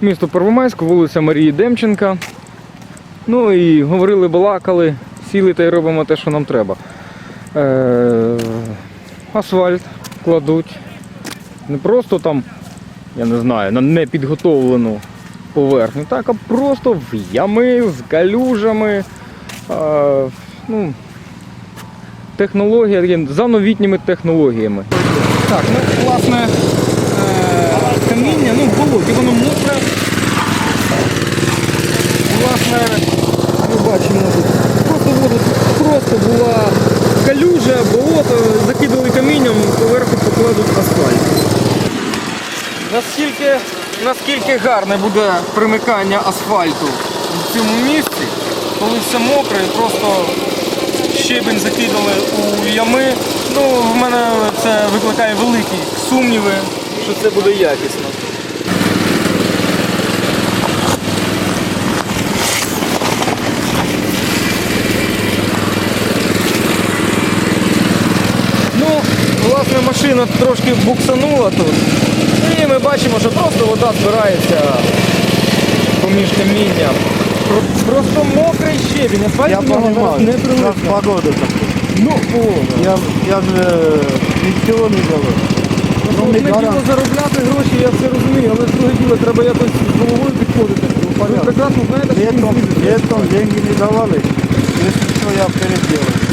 Місто Первомайськ, вулиця Марії Демченка. Ну і говорили, балакали, сіли та й робимо те, що нам треба. Е, асфальт кладуть. Не просто там, я не знаю, на непідготовлену поверхню, так, а просто в ями з калюжами. Е, ну, технологія, за новітніми технологіями. Так, ну, власне, е, каміння, ну, в болоті, воно мокре. Ми бачимо тут просто воду, просто була калюжа, болото, закидали камінням, поверху покладуть асфальт. Наскільки, наскільки гарне буде примикання асфальту в цьому місці, коли все мокре просто щебень закидали у ями. Ну, в мене це викликає великі сумніви, що це буде якісно. Ну, власне, машина трошки буксанула тут. І ми бачимо, що просто вода збирається поміж камінням. Просто мокрий щебінь, асфальт Я до нього зараз не сейчас прилипне. погода такая. Ну, погода. Я, я же не говорю. Ну, не Одне діло заробляти гроші, я все розумію, але друге діло треба якось з головою підходити. Ви понятно. прекрасно знаєте, що Летом, він летом деньги не давали. Если что, я переделаю.